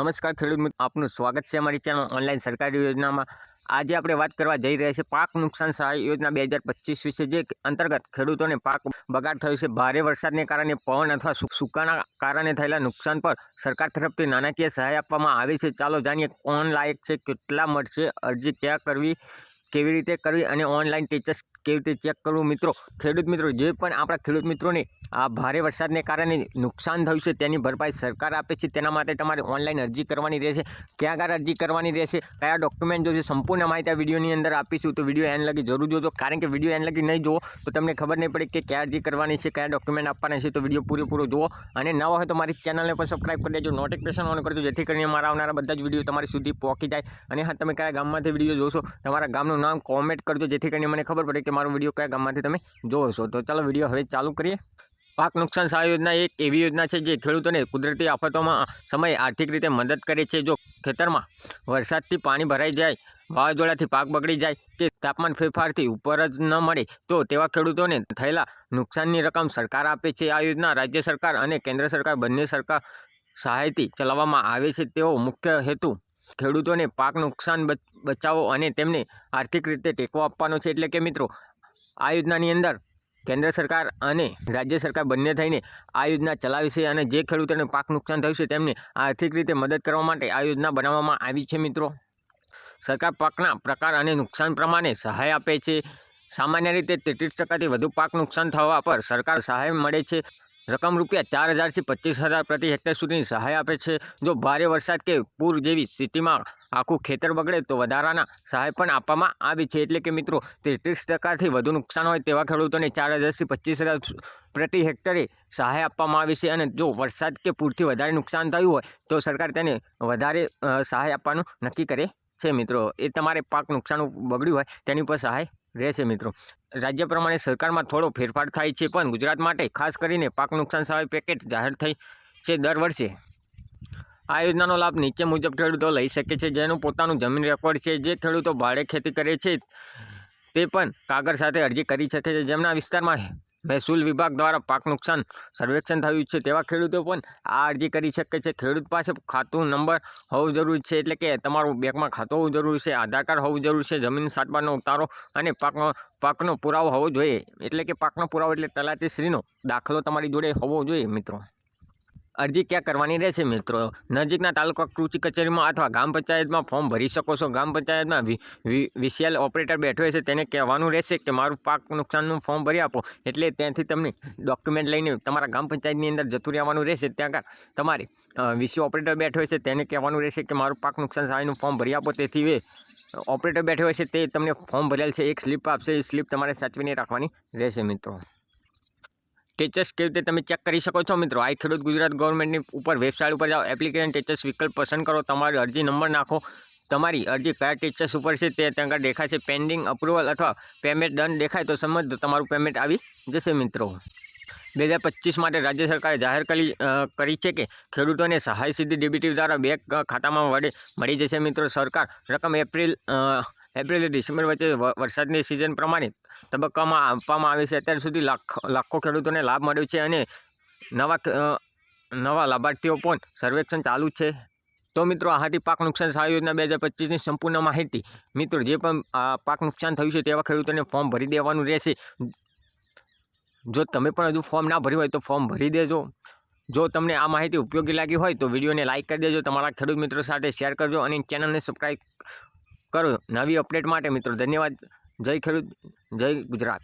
નમસ્કાર ખેડૂત મિત્રો આપનું સ્વાગત છે અમારી ચેનલ ઓનલાઈન સરકારી યોજનામાં. આજે આપણે વાત કરવા જઈ રહ્યા છીએ પાક નુકસાન સહાય યોજના બે હજાર પચીસ વિશે, જે અંતર્ગત ખેડૂતોને પાક બગાડ થયો છે. ભારે વરસાદને કારણે પવન અથવા સૂકાના કારણે થયેલા નુકસાન પર સરકાર તરફથી નાણાકીય સહાય આપવામાં આવે છે. ચાલો જાણીએ કોણ લાયક છે, કેટલા મળશે, અરજી ક્યાં કરવી, કેવી રીતે કરવી અને ઓનલાઈન ટીચર્સ કેવી રીતે ચેક કરવું મિત્રો? ખેડૂત મિત્રો, જે પણ આપણા ખેડૂત મિત્રોને આ ભારે વરસાદને કારણે નુકસાન થયું છે, તેની ભરપાઈ સરકાર આપે છે, તેના માટે તમારે ઓનલાઈન અરજી કરવાની રહેશે. ક્યાં આગળ અરજી કરવાની રહેશે? કયા ડોક્યુમેન્ટ જોશે સંપૂર્ણ માહિતી વિડીયોની અંદર આપીશું, તો વીડિયો એન લગી જરૂર જોજો. કારણ કે વીડિયો એન લગી નહીં જુઓ, તો તમને ખબર નહીં પડે કે ક્યાં અરજી કરવાની છે, કયા ડોક્યુમેન્ટ આપવાના છે, તો વીડિયો પૂરેપૂરો જુઓ. અને નવા હોય તો મારી ચેનલને પણ સબસ્ક્રાઈબ કરી દેજો નોટિફિકેશન ઓન કરજો જેથી કરીને મારા આવનારા બધા જ વીડિયો તમારી સુધી પહોંચી જાય. અને હા, તમે કયા ગામમાંથી વીડિયો જોશો? તમારા ગામનું નામ કોમેન્ટ કરજો, જેથી કરીને મને ખબર પડે કે મારો વીડિયો કયા ગામમાંથી તમે જોવો છો. તો ચાલો વીડિયો હવે ચાલુ કરીએ. પાક નુકસાન સહાય યોજના એક એવી યોજના છે જે ખેડૂતોને કુદરતી આફતોમાં સમયે આર્થિક રીતે મદદ કરે છે. જો ખેતરમાં વરસાદથી પાણી ભરાઈ જાય, વાવાઝોડાથી પાક બગડી જાય કે તાપમાન ફેરફારથી ઉપર જ ન મળે, તો તેવા ખેડૂતોને થયેલા નુકસાનની રકમ સરકાર આપે છે. આ યોજના રાજ્ય સરકાર અને કેન્દ્ર સરકાર બંને સરકાર સહાયથી ચલાવવામાં આવે છે. તેવો મુખ્ય હેતુ ખેડૂતોને પાક નુકસાન બચ- બચાવો અને તેમને આર્થિક રીતે ટેકો આપવાનો છે. એટલે કે મિત્રો, આ યોજનાની અંદર કેન્દ્ર સરકાર અને રાજ્ય સરકાર બંને થઈને આ યોજના ચલાવે છે અને જે ખેડૂતોને પાક નુકસાન થયું છે તેમને આર્થિક રીતે મદદ કરવા માટે આ યોજના બનાવવામાં આવી છે મિત્રો. સરકાર પાકના પ્રકાર અને નુકસાન પ્રમાણે સહાય આપે છે. સામાન્ય રીતે તેત્રીસ ટકાથી વધુ પાક નુકસાન થવા પર સરકાર સહાય મળે છે. રકમ રૂપિયા ચાર હજારથી પચીસ હજાર પ્રતિ હેક્ટર સુધીની સહાય આપે છે. જો ભારે વરસાદ કે પૂર જેવી સ્થિતિમાં આખું ખેતર બગડે તો વધારાના સહાય પણ આપવામાં આવી છે. એટલે કે મિત્રો, તેત્રીસ ટકાથી વધુ નુકસાન હોય તેવા ખેડૂતોને ચાર હજારથી પચીસ હજાર પ્રતિ હેક્ટરે સહાય આપવામાં આવી છે. અને જો વરસાદ કે પૂરથી વધારે નુકસાન થયું હોય તો સરકાર તેને વધારે સહાય આપવાનું નક્કી કરે છે મિત્રો. એ તમારે પાક નુકસાન બગડ્યું હોય તેની પર સહાય રહેશે મિત્રો. રાજ્ય પ્રમાણે સરકારમાં થોડો ફેરફાર થાય છે, પણ ગુજરાત માટે ખાસ કરીને પાક નુકસાન સહાય પેકેટ જાહેર થઈ છે દર વર્ષે. આ યોજનાનો લાભ નીચે મુજબ ખેડૂતો લઈ શકે છે, જેનું પોતાનું જમીન રેકોર્ડ છે, જે ખેડૂતો ભાડે ખેતી કરે છે, તે પણ કાગળ સાથે અરજી કરી શકે છે. જેમના વિસ્તારમાં મહેસૂલ વિભાગ દ્વારા પાક નુકસાન સર્વેક્ષણ થયું છે તેવા ખેડૂતો પણ આ અરજી કરી શકે છે. ખેડૂત પાસે ખાતું નંબર હોવું જરૂરી છે એટલે કે તમારું બેંકમાં ખાતું હોવું જરૂરી છે, આધાર કાર્ડ હોવું જરૂરી છે, જમીન સાટવાનો ઉતારો અને પાકનો પાકનો પુરાવો હોવો જોઈએ. એટલે કે પાકનો પુરાવો એટલે તલાટીશ્રીનો દાખલો તમારી જોડે હોવો જોઈએ મિત્રો. અરજી ક્યાં કરવાની રહેશે મિત્રો? નજીકના તાલુકા કૃષિ કચેરીમાં અથવા ગ્રામ પંચાયતમાં ફોર્મ ભરી શકો છો. ગ્રામ પંચાયતમાં વિસીએલ ઓપરેટર બેઠો છે તેને કહેવાનું રહેશે કે મારું પાક નુકસાનનું ફોર્મ ભરી આપો. એટલે ત્યાંથી તમને ડોક્યુમેન્ટ લઈને તમારા ગ્રામ પંચાયતની અંદર જતું રહેવાનું રહેશે. ત્યાં તમારે વીસી ઓપરેટર બેઠો છે તેને કહેવાનું રહેશે કે મારું પાક નુકસાન સહાયનું ફોર્મ ભરી આપો. તેથી એ ઓપરેટર બેઠો છે તે તમને ફોર્મ ભરેલ છે. એક સ્લીપ આપશે. એ સ્લીપ તમારે સાચવીને રાખવાની રહેશે મિત્રો. ટેચર્સ કેવી રીતે તમે ચેક કરી શકો છો મિત્રો? આ ખેડૂત ગુજરાત ગવર્મેન્ટની ઉપર વેબસાઇટ ઉપર જાઓ એપ્લિકેશન ટેચર્સ વિકલ્પ પસંદ કરો, તમારી અરજી નંબર નાખો. તમારી અરજી કયા ટીચર્સ ઉપર છે તે ત્યાં આગળ દેખાશે. પેન્ડિંગ અપ્રુવલ અથવા પેમેન્ટ ડન દેખાય તો સમજ તમારું પેમેન્ટ આવી જશે મિત્રો. બે હજાર પચીસ માટે રાજ્ય સરકારે જાહેર કરી કરી છે કે ખેડૂતોને સહાય સીધી ડીબીટી દ્વારા બેંક ખાતામાં વડે મળી જશે મિત્રો સરકાર. રકમ એપ્રિલ એપ્રિલ ડિસેમ્બર વચ્ચે વરસાદની સિઝન પ્રમાણે તબક્કામાં આપવામાં આવે છે. અત્યાર સુધી લાખ, લાખો ખેડૂતોને લાભ મળ્યો છે અને નવા નવા લાભાર્થીઓ પણ સર્વેક્ષણ ચાલુ છે. તો મિત્રો આ પાક નુકસાન સહાય યોજના બે હજાર પચીસની સંપૂર્ણ માહિતી. મિત્રો, જે પણ પાક નુકસાન થયું છે તેવા ખેડૂતોને ફોર્મ ભરી દેવાનું રહેશે. જો તમે પણ હજુ ફોર્મ ના ભર્યું હોય તો ફોર્મ ભરી દેજો. જો તમને આ માહિતી ઉપયોગી લાગી હોય તો વિડીયોને લાઇક કરી દેજો, તમારા ખેડૂત મિત્રો સાથે શેર કરજો અને ચેનલને સબસ્ક્રાઈબ કરો. નવી અપડેટ માટે મિત્રો, ધન્યવાદ. જય ખેડૂત. જય ગુજરાત.